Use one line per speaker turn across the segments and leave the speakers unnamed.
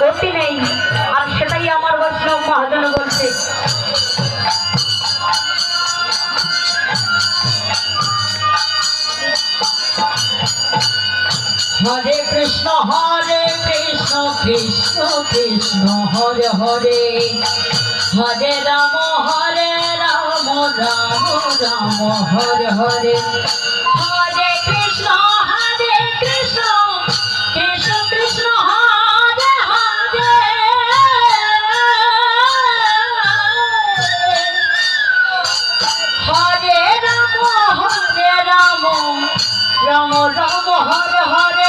গতি নেই আর সেটাই আমার বৈষ্ণব মহাজন বলছে
হরে কৃষ্ণ হরে কৃষ্ণ কৃষ্ণ কৃষ্ণ হরে হরে হরে রাম হরে রাম রাম রাম হরে হরে
রাম রাম হরে হরে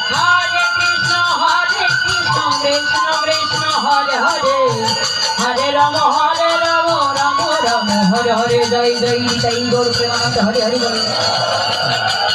হরে কৃষ্ণ হরে কৃষ্ণ কৃষ্ণ কৃষ্ণ হরে হরে হরে রাম হরে রাম রাম রাম হরে হরে জয় জয় জয় গোর প্রেমানন্দ হরে হরে